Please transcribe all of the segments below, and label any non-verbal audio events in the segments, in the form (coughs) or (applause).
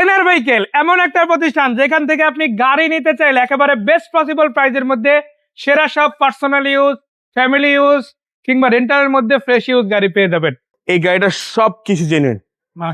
এনার ভেহিকেল এমন একটা প্রতিষ্ঠান যেখান থেকে আপনি গাড়ি নিতে চাইলে একেবারে বেস্ট পসিবল প্রাইজের মধ্যে সেরা সব পার্সোনাল ইউজ ফ্যামিলি ইউজ কিংবা রেন্টালের মধ্যে ফ্রেশ ইউজ গাড়ি পেয়ে যাবেন। এই গাড়িটা সব কিছু জেনুইন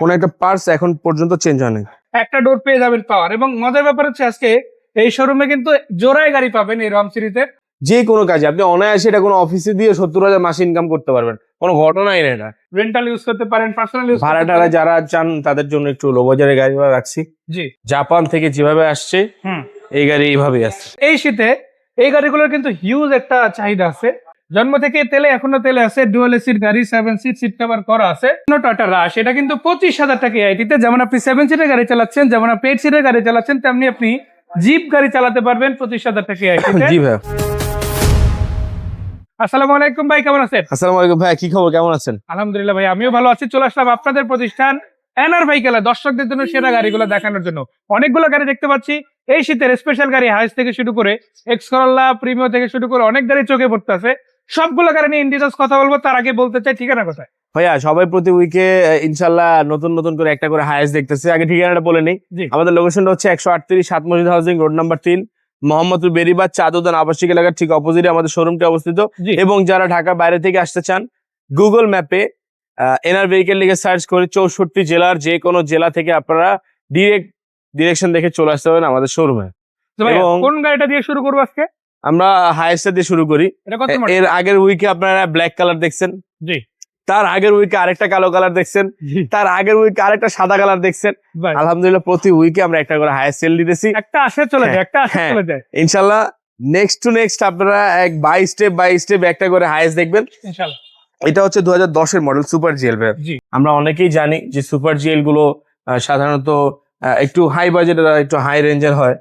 কোনো একটা পার্টস এখন পর্যন্ত চেঞ্জ হয়নি। একটা ডোর পেয়ে যাবেন পাওয়ার এবং মজার ব্যাপার হচ্ছে আজকে এই শোরুমে কিন্তু জোড়ায় গাড়ি পাবেন এই রম সিরিজের যে কোনো কাজে। আপনি অনায়াসে এটা কোনো অফিসে দিয়ে সত্তর হাজার মাসে ইনকাম করতে পারবেন। কোনো ঘটনাই না এটা। রেন্টাল ইউজ করতে পারেন পার্সোনাল ইউজ ভাড়া টাড়া যারা চান তাদের জন্য একটু লো বাজারে গাড়ি ভাড়া রাখছি। জি। জাপান থেকে যেভাবে আসছে হুম। এই গাড়ি এইভাবে আসছে। এই শীতে এই গাড়িগুলোর কিন্তু হিউজ একটা চাহিদা আছে। জন্ম থেকে তেলে এখনও তেলে আছে। ডুয়াল এসির গাড়ি সেভেন সিট সিট কভার করা আছে। টাটা রাশ এটা কিন্তু পঁচিশ হাজার টাকা আইটিতে যেমন আপনি সেভেন সিটের গাড়ি চালাচ্ছেন যেমন আপনি এইট সিটের গাড়ি চালাচ্ছেন তেমনি আপনি জিপ গাড়ি চালাতে পারবেন পঁচিশ হাজার টাকা আইটিতে জি ভাই আসসালামু আলাইকুম ভাই কেমন আছেন? আসসালামু আলাইকুম ভাই কি খবর? কেমন আছেন? আলহামদুলিল্লাহ ভাই আমিও ভালো আছি। চলে আসলাম আপনাদের প্রতিষ্ঠান এনআর ভাইকেলে দর্শকদের জন্য সেরা গাড়িগুলো দেখানোর জন্য। অনেকগুলো গাড়ি দেখতে পাচ্ছি। এই শীতের স্পেশাল গাড়ি হাইস থেকে শুরু করে এক্স করল্লা প্রিমিও থেকে শুরু করে অনেক গাড়ি চোখে পড়তেছে। সবগুলো গাড়ি নিয়ে ইন্ডিটাস কথা বলব তার আগে বলতে চাই ঠিকানা কোথায়? ভাইয়া সবাই প্রতি উইকে ইনশাল্লাহ নতুন নতুন করে একটা করে হায়েস্ট দেখতেছে। আগে ঠিকানাটা বলে নেই। আমাদের লোকেশনটা হচ্ছে একশো আটত্রিশ সাত মসজিদ হাউজিং রোড নাম্বার তিন। মোহাম্মদপুর বেরিবাদ চাঁদুদান আবাসিক এলাকার ঠিক অপোজিটে আমাদের শোরুমটি অবস্থিত। এবং যারা ঢাকার বাইরে থেকে আসতে চান গুগল ম্যাপে এনআর ভেহিকেল লিখে সার্চ করে চৌষট্টি জেলার যে কোনো জেলা থেকে আপনারা ডিরেক্ট ডিরেকশন দেখে চলে আসতে পারেন আমাদের শোরুমে কোন গাড়িটা দিয়ে শুরু করব আজকে? আমরা হায়েস্টটা দিয়ে শুরু করি। এর আগের উইকে আপনারা ব্ল্যাক কালার দেখছেন। জি। তার আগের উইকে আরেকটা কালো কালার দেখছেন তার আগের উইকে আরেকটা সাদা কালার দেখছেন। আলহামদুলিল্লাহ প্রতি উইকে আমরা একটা করে হায়ার সেল দিতেছি একটা আসে চলে যায় একটা আসে হ্যাঁ। চলে যায়। ইনশাল্লাহ নেক্সট টু নেক্সট আপনারা এক বাই স্টেপ বাই স্টেপ একটা করে হায়েস্ট দেখবেন। ইনশাল্লাহ এটা হচ্ছে দু হাজার দশের মডেল সুপার জিএল। আমরা অনেকেই জানি যে সুপার জিএলগুলো সাধারণত একটু হাই বাজেটের একটু হাই রেঞ্জের হয়।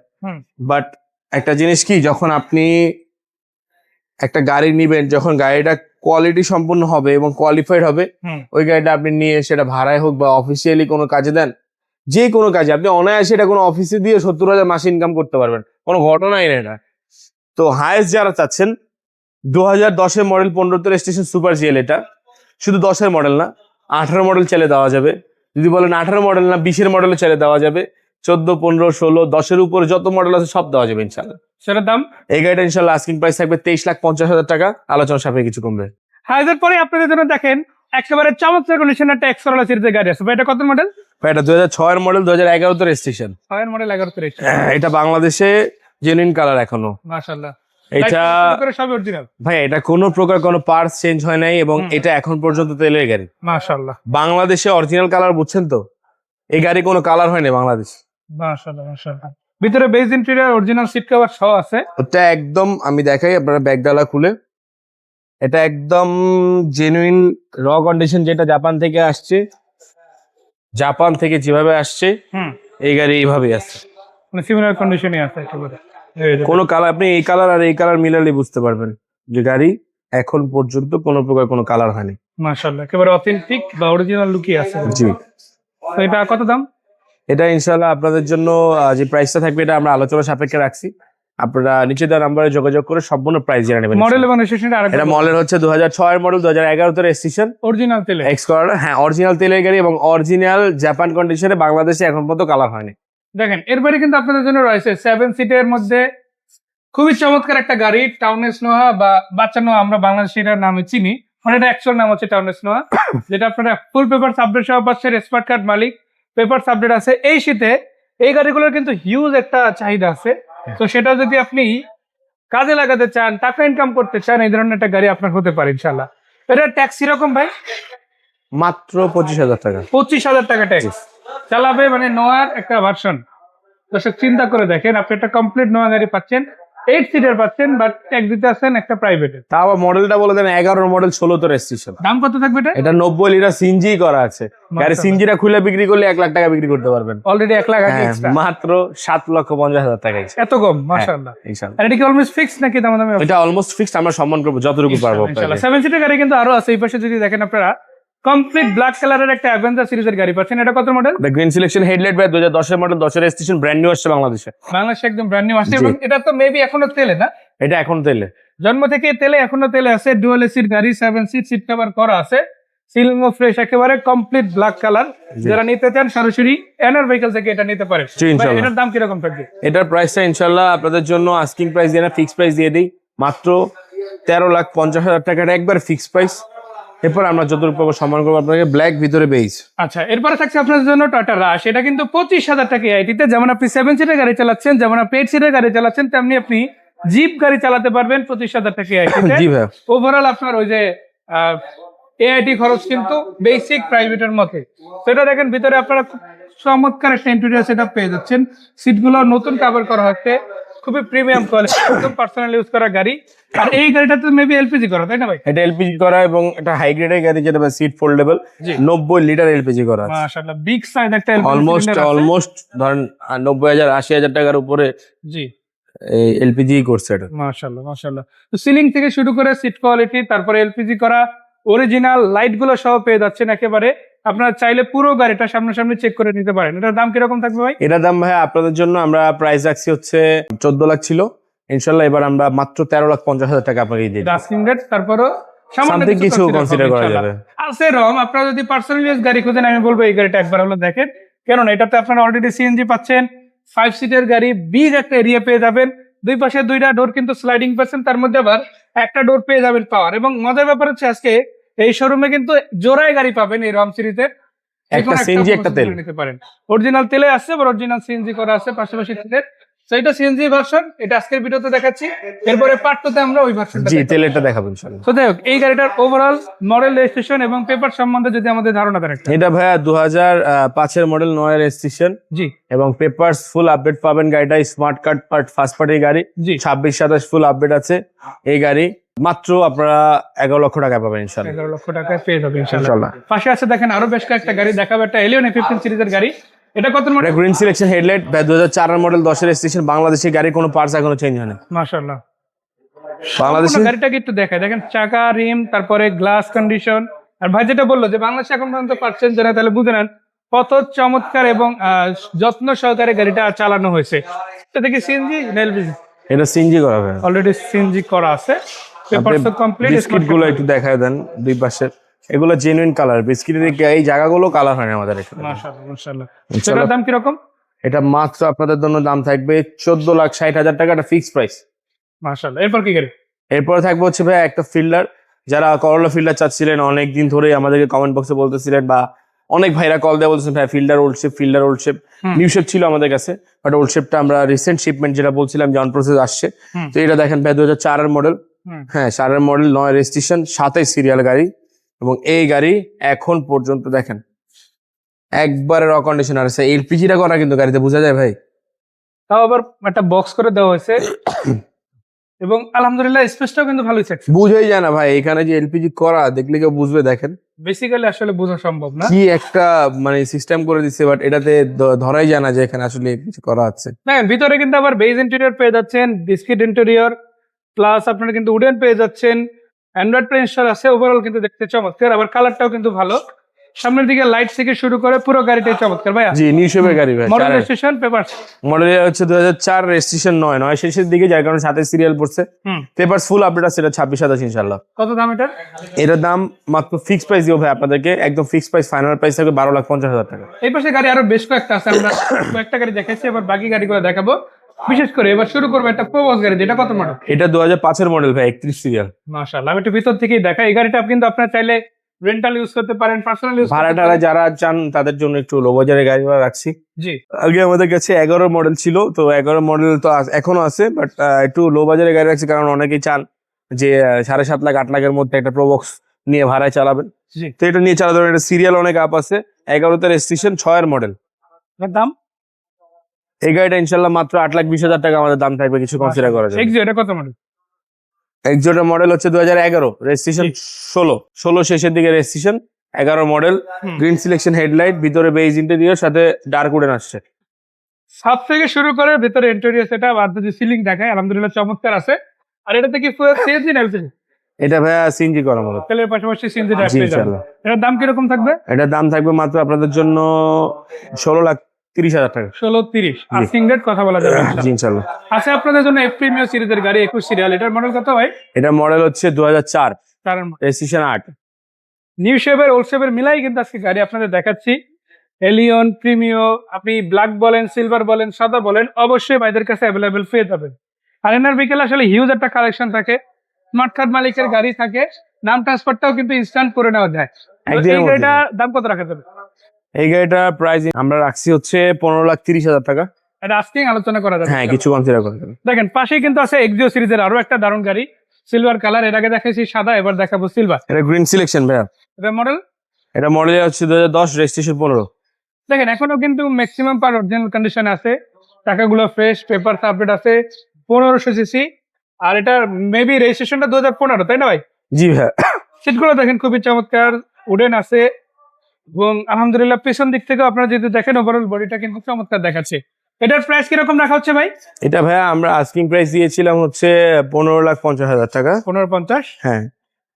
বাট একটা জিনিস কি যখন আপনি একটা গাড়ি নিবেন যখন গাড়িটা কোয়ালিটি সম্পূর্ণ হবে এবং কোয়ালিফাইড হবে ওই গাড়িটা আপনি নিয়ে সেটা ভাড়ায় হোক বা অফিসিয়ালি কোনো কাজে দেন যে কোনো কাজে আপনি অনায়াসে এটা কোনো অফিসে দিয়ে সত্তর হাজার মাসে ইনকাম করতে পারবেন কোনো ঘটনাই না এটা। তো হায়েস্ট যারা চাচ্ছেন দু হাজার দশের মডেল পনেরোতে স্টেশন সুপার জিএল এটা শুধু দশের মডেল না আঠারো মডেল চালে দেওয়া যাবে যদি বলেন আঠারো মডেল না বিশের মডেলে চালে দেওয়া যাবে চোদ্দ পনেরো ষোলো দশের উপরে যত মডেল আছে সব দেওয়া যাবে ইনশাল্লাহ সেটার দাম? এই গাড়িটা ইনশাল্লাহ আস্কিং প্রাইস থাকবে তেইশ লাখ পঞ্চাশ হাজার টাকা। আলোচনা সাপেক্ষে কিছু কমবে। হাইজের পরে আপনাদের জন্য দেখেন একেবারে চমৎকার কন্ডিশন একটা এক্সরোলা সিরিজের গাড়ি আছে। এটা কত মডেল এটা দু হাজার ছয়ের মডেল দু হাজার এগারোতে রেজিস্ট্রেশন ছয়ের মডেল তিরিশ এটা বাংলাদেশে জেনুইন কালার এখনও। এটা অরিজিনাল ভাই এটা কোনো প্রকার কোনো পার্টস চেঞ্জ হয় নাই এবং এটা এখন পর্যন্ত তেলের গাড়ি। বাংলাদেশে অরিজিনাল কালার বুঝছেন তো? এই গাড়ি কোনো কালার হয়নি বাংলাদেশ। ভিতরে beige interior original seat cover সহ আছে। ওটা একদম আমি দেখাই আপনারা ব্যাগ ডালা খুলে। এটা একদম জেনুইন র কন্ডিশন যেটা জাপান থেকে আসছে। জাপান থেকে যেভাবে আসছে হুম। এই গাড়ি এইভাবেই আসছে মানে সিমিলার কন্ডিশনই আছে একেবারে। কোনো কালার আপনি এই কালার আর এই কালার মিলালে বুঝতে পারবেন যে গাড়ি এখন পর্যন্ত কোনো প্রকার কোনো কালার হয়নি। মাশাল্লাহ একেবারে অথেন্টিক বা অরিজিনাল লুকই আছে। জি। তো এটা কত দাম? এটা ইনশাল্লাহ আপনাদের জন্য যে প্রাইসটা থাকবে এটা আমরা আলোচনা সাপেক্ষে রাখছি। আপনারা নিচে দেওয়া নাম্বারে যোগাযোগ করে সম্পূর্ণ প্রাইস জেনে নেবেন মডেল এবং রেজিস্ট্রেশন আর এটা মডেল হচ্ছে দু হাজার মডেল দু হাজার এগারোতে রেজিস্ট্রেশন অরিজিনাল তেলে। এক্স করার হ্যাঁ অরিজিনাল তেলের গাড়ি এবং অরিজিনাল জাপান কন্ডিশনে বাংলাদেশে এখন পর্যন্ত কালার হয়নি। দেখেন এরপরে কিন্তু আপনাদের জন্য রয়েছে সেভেন সিটের মধ্যে খুবই চমৎকার একটা গাড়ি টাউনেস নোহা বা বাচ্চা নোহা আমরা বাংলাদেশে এটার নামে চিনি। মানে এটা অ্যাকচুয়াল নাম হচ্ছে টাউনেস নোহা (coughs) যেটা আপনারা ফুল পেপার সাবডেট সহ পাচ্ছেন স্মার্ট কার্ড মালিক। পেপার সাবডেট আছে। এই শীতে এই গাড়িগুলোর কিন্তু হিউজ একটা চাহিদা আছে। তো সেটা যদি আপনি কাজে লাগাতে চান টাকা ইনকাম করতে চান এই ধরনের একটা গাড়ি আপনার হতে পারে ইনশাল্লাহ এটা ট্যাক্স কীরকম ভাই? মাত্র পঁচিশ হাজার টাকা। পঁচিশ হাজার টাকা ট্যাক্স চালাবে মানে নোয়ার একটা ভার্সন দর্শক চিন্তা করে দেখেন আপনি একটা কমপ্লিট নোয়া গাড়ি পাচ্ছেন। এইট সিটার পাচ্ছেন বাট ট্যাক্স দিতে আসছেন একটা প্রাইভেটের তা আবার মডেলটা বলে দেন এগারো মডেল ষোলোতে রেজিস্ট্রেশন দাম কত থাকবে এটা? এটা নব্বই লিটার সিনজি করা আছে। গাড়ি। সিনজিটা খুলে বিক্রি করলে এক লাখ টাকা বিক্রি করতে পারবেন। অলরেডি এক লাখ হ্যাঁ, মাত্র সাত লক্ষ পঞ্চাশ হাজার টাকা এত কম মাশাআল্লাহ। আর এটা কি অলমোস্ট ফিক্স নাকি দাম দামে এটা অলমোস্ট ফিক্সড আমরা সম্মান করব যতটুকু পারব। সেভেন সিটার গাড়ি কিন্তু আরও আছে এই পাশে যদি দেখেন আপনারা কমপ্লিট ব্ল্যাক কালারের একটা অ্যাভেঞ্জার সিরিজের গাড়ি পাচ্ছেন। এটা কত model the green selection headlight by দু হাজার দশের মডেল দশের রেজিস্ট্রেশন ব্র্যান্ড নিউ আসছে বাংলাদেশে। বাংলাদেশে একদম ব্র্যান্ড নিউ আসছে এবং এটা তো মেবি এখনও তেলে না? এটা এখন তেলে। জন্ম থেকে তেলে এখনও তেলে আছে। ডুয়াল এসির গাড়ি সেভেন সিট সিট কভার করা আছে। সিলিং ও ফ্রেশ একেবারে কমপ্লিট ব্ল্যাক কালার যারা নিতে চান সরাসরি এনার ভেহিকল থেকে এটা নিতে। ভাই, এটার দাম কীরকম থাকবে? এটার প্রাইসটা ইনশাল্লাহ আপনাদের জন্য আস্কিং প্রাইস দিয়ে না ফিক্স প্রাইস দিয়ে দিই। মাত্র তেরো লাখ পঞ্চাশ হাজার টাকার একবার ফিক্স প্রাইস এরপর আমরা যতটুকু পাবো সম্মান করব আপনাকে ব্ল্যাক ভিতরে বেইজ আচ্ছা এরপরে থাকছে আপনাদের জন্য টাটা রাশ এটা কিন্তু পঁচিশ হাজার টাকা আইটিতে যেমন আপনি সেভেন সিটের গাড়ি চালাচ্ছেন যেমন আপনি এইট সিটের গাড়ি চালাচ্ছেন তেমনি আপনি জিপ গাড়ি চালাতে পারবেন পঁচিশ হাজার টাকা আইটিতে ওভারঅল আপনার ওই যে এআইটি খরচ কিন্তু বেসিক প্রাইভেটের মধ্যে। সেটা দেখেন ভিতরে আপনারা খুব চমৎকার একটা ইন্টেরিয়ার সেট পেয়ে যাচ্ছেন। সিটগুলো নতুন কাভার করা হচ্ছে। খুবই প্রিমিয়াম কোয়ালিটি একদম পার্সোনাল ইউজ করা গাড়ি। আর এই গাড়িটাতে মেবি এলপিজি করা তাই না ভাই? এটা এলপিজি করা এবং এটা হাই গ্রেডের গাড়ি যেটা সিট ফোল্ডেবল জি। নব্বই লিটার এলপিজি করা আছে। মাশাআল্লাহ বিগ সাইজ একটা LPG অলমোস্ট অলমোস্ট ধরেন আহ, নব্বই হাজার আশি হাজার টাকার উপরে জি। এলপিজি করছে এটা। মাশাআল্লাহ মাশাআল্লাহ। তো সিলিং থেকে শুরু করে সিট কোয়ালিটি তারপরে এলপিজি করা অরিজিনাল লাইটগুলো সহ পেয়ে যাচ্ছেন একেবারে আপনারা চাইলে পুরো গাড়িটা সামনাসামনি চেক করে নিতে পারেন। এটার দাম কীরকম থাকবে ভাই? এটার দাম ভাই আপনাদের জন্য আমরা প্রাইস রাখছি হচ্ছে চোদ্দ লাখ ছিল। ইনশাল্লাহ এবার আমরা মাত্র তেরো লাখ পঞ্চাশ হাজার টাকা আপনাকে দিয়ে ডাস্কিং রেট তারপরও সামথিং কিছু কনসিডার করা যাবে। আছে রম আপনারা যদি গাড়ি খুঁজেন আমি বলব এই গাড়িটা একবার হলো দেখেন। কেননা এটাতে আপনারা অলরেডি সিএনজি পাচ্ছেন ফাইভ সিটের গাড়ি বিগ একটা এরিয়া পেয়ে যাবেন। দুই পাশে দুইটা ডোর কিন্তু স্লাইডিং পাচ্ছেন তার মধ্যে আবার একটা ডোর পেয়ে যাবেন পাওয়ার এবং মজার ব্যাপার হচ্ছে আজকে এই শোরুমে কিন্তু জোড়ায় গাড়ি পাবেন এই রম সিরিজের একটা CNG, একটা তেল। নিতে পারেন। অরিজিনাল তেলে আছে আবার অরিজিনাল সিএনজি করা আছে পাশাপাশি তেলের। তো এটা সিএনজি ভার্সন এটা আজকের ভিডিওতে দেখাচ্ছি। এরপরে পার্ট টুতে আমরা ওই ভার্সনটা জি তেলেটা দেখাবো ইনশাল্লাহ তো হোক এই গাড়িটার ওভারঅল মডেল রেজিস্ট্রেশন এবং পেপার সম্বন্ধে যদি আমাদের ধারণা দেন এটা ভাইয়া দু হাজার পাঁচের মডেল নয় রেজিস্ট্রেশন জি। এবং পেপারস ফুল আপডেট পাবেন গাড়িটা স্মার্ট কার্ড পার্ট ফার্স্ট পার্টির গাড়ি। জি। ছাব্বিশ সাতাশ ফুল আপডেট আছে এই গাড়ি। মাত্র আপনারা এগারো লক্ষ টাকা পাবেন ইনশাল্লাহ এগারো লক্ষ টাকায় পেয়ে যাবে ইনশাল্লাহ ইনশাল্লাহ পাশে আছে দেখেন আরও বেশ কয়েকটা গাড়ি দেখাবো একটা এলিয়ন ফিফটিন সিরিজের গাড়ি। এটা কত মডেল গ্রিন সিলেকশন হেডলাইট দু হাজার চারের মডেল দশের রেজিস্ট্রেশন বাংলাদেশের গাড়ি কোনো পার্টস এখনও চেঞ্জ হয়নি মাশাআল্লাহ। বাংলাদেশে সম্পূর্ণ গাড়িটাকে একটু দেখায় দেখেন চাকা রিম তারপরে গ্লাস কন্ডিশন আর ভাই যেটা বলল যে বাংলাদেশে এখন পর্যন্ত তাহলে বুঝে নেন কত চমৎকার এবং যত্ন সহকারে গাড়িটা চালানো হয়েছে। এটা দেখি সিএনজি এটা করা অলরেডি সিএনজি করা আছে। পেপারস কমপ্লিট বিস্কিটগুলো একটু দেখায় দেন দুই পাশে। এগুলো জেনুইন কালার বিস্কিটের এই জায়গাগুলো কালার হয় না আমাদের এখানে। মাশাআল্লাহ দাম কীরকম? এটা মাত্র আপনাদের জন্য দাম থাকবে চোদ্দ লাখ ষাট হাজার টাকা একটা ফিক্স প্রাইস মাশাআল্লাহ। এরপর কি গাড়ি এরপরে থাকবে হচ্ছে ভাই একটা ফিল্ডার যারা করলা ফিল্ডার চাচ্ছিলেন অনেক দিন ধরেই আমাদেরকে কমেন্ট বক্সে বলতেছিলেন বা অনেক ভাইরা কল দেওয়া বলছেন ভাই Fielder old shape Fielder old shape new shape ছিল আমাদের কাছে বাট ওল্ড শেপটা আমরা রিসেন্ট শিপমেন্ট যেটা বলছিলাম যে অন প্রসেস আসছে। তো এটা দেখেন ভাই দু হাজার চারের মডেল। হ্যাঁ সারের মডেল নয় রেজিস্ট্রেশন সাতাই সিরিয়াল গাড়ি এবং এই গাড়ি এখন পর্যন্ত দেখেন একবারে র কন্ডিশন আছে। এলপিজিটা করা কিন্তু গাড়িতে বোঝা যায় ভাই? তাও আবার একটা বক্স করে দেওয়া হয়েছে। (coughs) এবং আলহামদুলিল্লাহ স্পেসটাও কিন্তু ভালোই থাকছে বুঝেই যায় না ভাই এখানে যে এলপিজি করা দেখলে কেউ বুঝবে দেখেন। বেসিক্যালি আসলে বোঝা সম্ভব না। কি একটা মানে সিস্টেম করে দিচ্ছে বাট এটাতে ধরাই যায় না যে এখানে আসলে কিছু করা আছে। দেখেন ভিতরে কিন্তু আবার বেজ ইন্টেরিয়র পেয়ে যাচ্ছেন বিস্কিট ইন্টেরিয়র প্লাস আপনারা কিন্তু উডেন পেয়ে যাচ্ছেন। অ্যান্ড্রয়েড ইনস্টল আছে ওভারঅল কিন্তু দেখতে চমৎকার আবার কালারটাও কিন্তু ভালো। সামনের দিকে লাইট থেকে শুরু করে পুরো গাড়িটাই চমৎকার ভাইয়া। জি নিউ শেপের গাড়ি ভাই মডেল রেজিস্ট্রেশন পেপার মডেল হচ্ছে দু হাজার চার রেজিস্ট্রেশন নয় নয় শেষের দিকে যার কারণে সাথে সিরিয়াল পড়ছে। হুম। পেপার ফুল আপডেট আছে এটা ছাব্বিশ সাতাশ ইনশাল্লাহ কত দাম এটা এটার দাম মাত্র ফিক্স প্রাইস দিব ভাই আপনাদেরকে। একদম ফিক্স প্রাইস ফাইনাল প্রাইস থাকবে বারো লাখ পঞ্চাশ হাজার টাকা। এই পাশে গাড়ি আরও বেশ কয়েকটা আছে আমরা কয়েকটা গাড়ি দেখাচ্ছি এবার বাকি গাড়িগুলো দেখাবো। বিশেষ করে এবার শুরু করব একটা প্রবস গাড়ি যেটা কত মডেল এটা দু হাজার পাঁচের মডেল ভাই একত্রিশ সিরিয়াল। মাশাআল্লাহ আমি একটু ভিতর থেকেই দেখা এই গাড়িটা কিন্তু আপনার চাইলে রেন্টাল ইউজ করতে পারেন পার্সোনাল ইউজ ভাড়া টাড়া যারা চান তাদের জন্য একটু লো বাজারের গাড়ি ভাড়া রাখছি। জি। আগে আমাদের কাছে এগারো মডেল ছিল তো এগারো মডেল তো এখনও আছে বাট একটু লো বাজারে গাড়ি রাখছি কারণ অনেকেই চান যে সাড়ে সাত লাখ আট লাখের মধ্যে একটা প্রবক্স নিয়ে ভাড়ায় চালাবেন। তো এটা নিয়ে চালাতে পারেন এটা সিরিয়াল অনেক আপ আছে। এগারোতে রেজিস্ট্রেশন ছয়ের মডেল দাম? এই গাড়িটা ইনশাল্লাহ মাত্র আট লাখ বিশ হাজার টাকা আমাদের দাম থাকবে কিছু কনসিডার করা যাবে এক্সিও এটা কত মডেল মডেল হচ্ছে দু হাজার এগারো রেজিস্ট্রেশন ষোলো। ষোলো শেষের দিকে রেজিস্ট্রেশন এগারো মডেল গ্রিন সিলেকশন হেডলাইট ভিতরে বেজ ইন্টেরিয়র সাথে ডার্ক উডেন আসছে। সাত থেকে শুরু করে ভেতরে ইন্টেরিয়র সেটা আর যদি সিলিং দেখায় আলহামদুলিল্লাহ চমৎকার আছে। আর এটা কি সিএনজি না এলপিজি এটা ভাইয়া সিনজি করা মূলত তেলের পাশাপাশি সিএনজি এটার দাম কীরকম থাকবে? এটার দাম থাকবে মাত্র আপনাদের জন্য ষোলো লাখ তিরিশ হাজার টাকা। ষোলো তিরিশ। কথা বলা যাবে ইনশাল্লাহ। আছে আপনাদের জন্য এফ প্রিমিয়ার সিরিজের গাড়ি একুশ সিরিয়াল এটার মডেল কত এটা মডেল হচ্ছে দু হাজার চার। রেজিস্ট্রেশন আট। নিউ শেপের ওল্ড শেপের মিলাই কিন্তু আজকে গাড়ি আপনাদের দেখাচ্ছি। এলিয়ন প্রিমিও আপনি ব্ল্যাক বলেন সিলভার বলেন সাদা বলেন অবশ্যই ভাইদের কাছে অ্যাভেলেবেল পেয়ে যাবেন আর এনার বিকেলে আসলে হিউজ একটা কালেকশন থাকে। স্মার্ট কার্ড মালিকের গাড়ি থাকে। নাম ট্রান্সফারটাও কিন্তু ইনস্ট্যান্ট করে নেওয়া যায়। এই দাম কত রাখা যাবে? এই গাড়িটার প্রাইস আমরা রাখছি হচ্ছে পনেরো লাখ তিরিশ হাজার টাকা। এটা আজকেই আলোচনা করা যাবে। হ্যাঁ কিছু কনসিডার করে দেবেন। দেখেন পাশেই কিন্তু আছে এক্সিও সিরিজের আরও একটা দারুণ গাড়ি সিলভার কালারের আগে দেখাইছি সাদা এবার দেখাবো সিলভার এটা গ্রিন সিলেকশন ভাইয়া। এটা মডেল এটা মডেল হচ্ছে দু হাজার দশ রেজিস্ট্রেশন পনেরো। দেখেন এখনও কিন্তু ম্যাক্সিমাম পার অরিজিনাল কন্ডিশন আছে। টাকাগুলো ফ্রেশ পেপার আপডেট আছে পনেরোশো সিসি আর এটা মেবি রেজিস্ট্রেশনটা দু হাজার পনেরো তাই না ভাই? জি ভাইয়া। সিটগুলো দেখেন খুবই চমৎকার। উডেন আছে এবং আলহামদুলিল্লাহ পেছন দিক থেকে আপনারা যদি দেখেন ওভারঅল বডিটা কিন্তু চমৎকার দেখাচ্ছে। এটার প্রাইস কীরকম রাখা হচ্ছে ভাই? এটা ভাইয়া আমরা আস্কিং প্রাইস দিয়েছিলাম হচ্ছে পনেরো লাখ পঞ্চাশ হাজার টাকা। পনেরো পঞ্চাশ? হ্যাঁ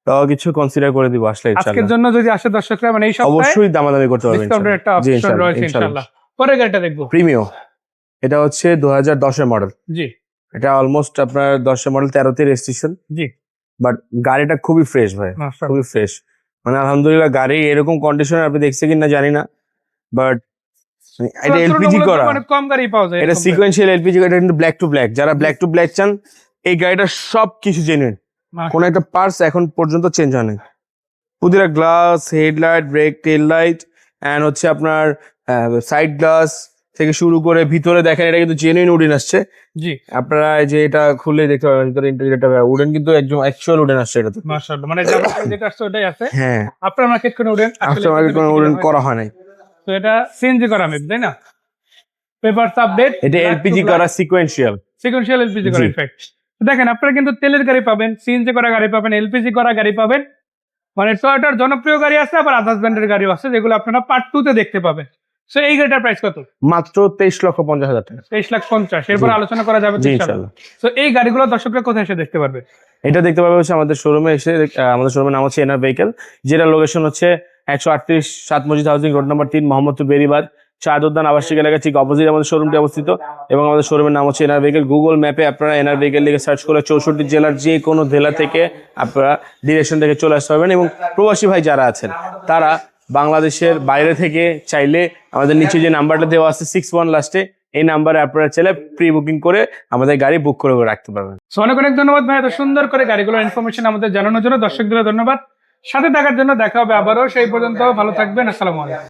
তাও কিছু কনসিডার করে দিব আসলে আজকের জন্য যদি আসে দর্শকরা মানে এই সপ্তাহে অবশ্যই দামাদামি করতে পারবেন ডিসকাউন্টের একটা অপশন রয়েছে ইনশাআল্লাহ। পরের গাড়িটা দেখব। প্রিমিও এটা হচ্ছে দু হাজার দশের মডেল জি। এটা অলমোস্ট আপনার দশের মডেল তেরোতে রেজিস্ট্রেশন জি। বাট গাড়িটা খুবই ফ্রেশ ভাই খুবই ফ্রেশ মানে আলহামদুলিল্লাহ গাড়ি এরকম কন্ডিশনে আপনি দেখছেন কিনা জানি না বাট এটা এলপিজি করা। অনেক কম গাড়ি পাওয়া যায় এটা সিকোয়েন্সিয়াল এলপিজি এটা কিন্তু ব্ল্যাক টু ব্ল্যাক যারা ব্ল্যাক টু ব্ল্যাক চান এই গাড়িটা সব কিছু জেনুইন। কোনো একটা পার্টস এখন পর্যন্ত চেঞ্জ হয়নি প্রতিটা glass headlight brake tail light and হচ্ছে আপনার সাইড গ্লাস থেকে শুরু করে ভিতরে দেখেন এটা কিন্তু জেনুইন উডেন আসছে। জি। আপনারা যে এটা খুলে দেখতে পাবেন ভিতরে ইন্টেরিয়রটা উডেন কিন্তু একদম অ্যাকচুয়াল উডেন আসছে এটা মাশাআল্লাহ মানে যেটা আসছে ওটাই আছে। হ্যাঁ। আপনার মার্কেট কোনো উডেন আফটার মার্কেট কোনো উডেন করা হয় নাই। তো এটা সিএনজি করা মেবি তাই না? পেপারস আপডেট এটা এলপিজি করা সিকোয়েন্সিয়াল সিকোয়েন্সিয়াল এলপিজি করা। ইফেক্ট দেখেন আপনারা কিন্তু তেলের গাড়ি পাবেন সিএনজি করা গাড়ি পাবেন এলপিজি করা গাড়ি পাবেন। মানে টয়োটার জনপ্রিয় গাড়ি আছে আবার আদার্স ব্র্যান্ডের গাড়িও আছে যেগুলো আপনারা পার্ট টু তে দেখতে পাবেন। সো এই গাড়িটার প্রাইস কত? মাত্র তেইশ লক্ষ পঞ্চাশ হাজার টাকা। তেইশ লাখ পঞ্চাশ। এরপর। আলোচনা করা যাবে ইনশাল্লাহ তো এই গাড়িগুলো দর্শকরা কোথায় এসে দেখতে পারবে? এটা দেখতে পাবে হচ্ছে আমাদের শোরুমে এসে আমাদের শোরুমের নাম হচ্ছে এনার ভেহিকেল যেটা লোকেশন হচ্ছে একশো আটত্রিশ সাত মসজিদ হাউজিং রোড নাম্বার তিন মোহাম্মদপুর বেরিবাদ চাঁদ উদ্যান আবাসিক এলাকা ঠিক অপোজিট আমাদের শোরুমটি অবস্থিত। এবং আমাদের শোরুমের নাম হচ্ছে এনার ভেহিকেল গুগল ম্যাপে আপনারা এনার ভেহিকেল লিখে সার্চ করে চৌষট্টি জেলার যে কোনো জেলা থেকে আপনারা ডিরেকশন থেকে চলে আসতে পারবেন। এবং প্রবাসী ভাই যারা আছেন তারা বাংলাদেশের বাইরে থেকে চাইলে আমাদের নিচে যে নাম্বারটা দেওয়া আছে সিক্স ওয়ান লাস্টে এই নাম্বারে আপনারা চাইলে প্রি বুকিং করে আমাদের গাড়ি বুক করে রাখতে পারবেন। সো অনেক অনেক ধন্যবাদ ভাই, এত সুন্দর করে গাড়িগুলোর ইনফরমেশন আমাদের জানানোর জন্য। দর্শকদের ধন্যবাদ। সাথে থাকার জন্য দেখা হবে আবারও। সেই পর্যন্ত ভালো থাকবেন। আসসালামু আলাইকুম।